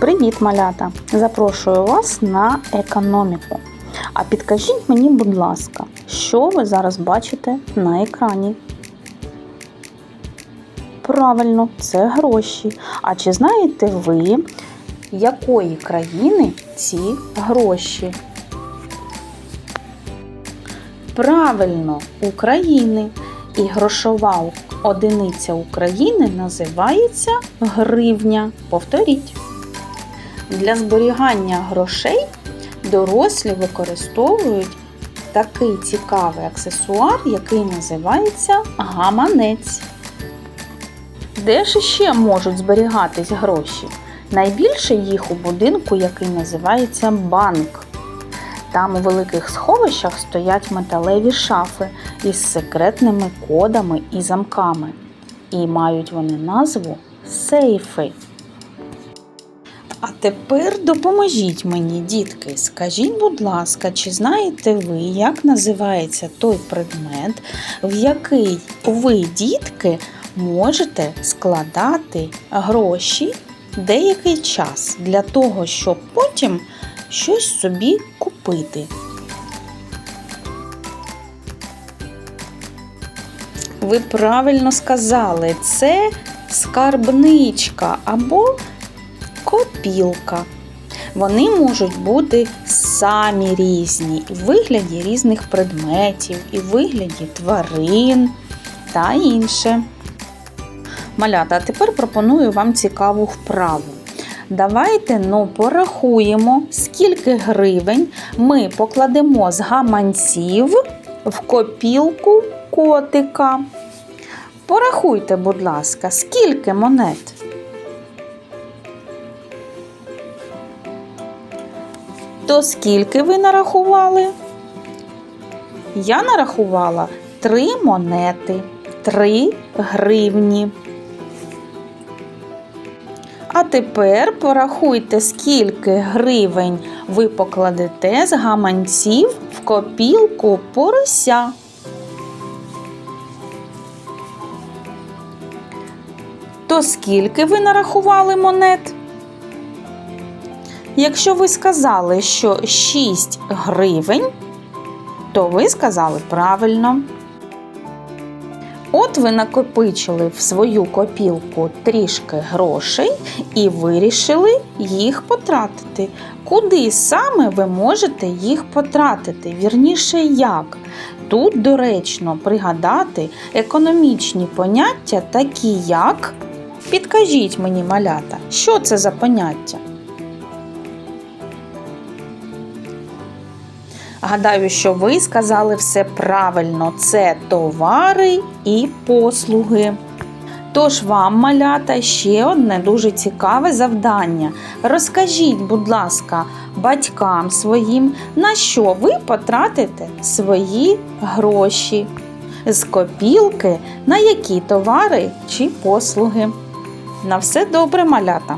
Привіт, малята! Запрошую вас на економіку. А підкажіть мені, будь ласка, що ви зараз бачите на екрані? Правильно, це гроші. А чи знаєте ви, якої країни ці гроші? Правильно, України. І грошова одиниця України називається гривня. Повторіть. Для зберігання грошей дорослі використовують такий цікавий аксесуар, який називається гаманець. Де ж ще можуть зберігатись гроші? Найбільше їх у будинку, який називається банк. Там у великих сховищах стоять металеві шафи із секретними кодами і замками. І мають вони назву сейфи. А тепер допоможіть мені, дітки. Скажіть, будь ласка, чи знаєте ви, як називається той предмет, в який ви, дітки, можете складати гроші деякий час для того, щоб потім щось собі купити? Ви правильно сказали, це скарбничка або копілка. Вони можуть бути самі різні в вигляді різних предметів, і в вигляді тварин та інше. Малята, а тепер пропоную вам цікаву вправу. Давайте ну, порахуємо, скільки гривень ми покладемо з гаманців в копілку котика. Порахуйте, будь ласка, скільки монет? То скільки ви нарахували? Я нарахувала три монети, три гривні. А тепер порахуйте, скільки гривень ви покладете з гаманців в копілку порося. То скільки ви нарахували монет? Якщо ви сказали, що 6 гривень, то ви сказали правильно. От ви накопичили в свою копілку трішки грошей і вирішили їх потратити. Куди саме ви можете їх потратити? Вірніше, як? Тут доречно пригадати економічні поняття, такі як. Підкажіть мені, малята, що це за поняття? Гадаю, що ви сказали все правильно: це товари і послуги. Тож вам, малята, ще одне дуже цікаве завдання. Розкажіть, будь ласка, батькам своїм, на що ви потратите свої гроші з копілки, на які товари чи послуги. На все добре, малята!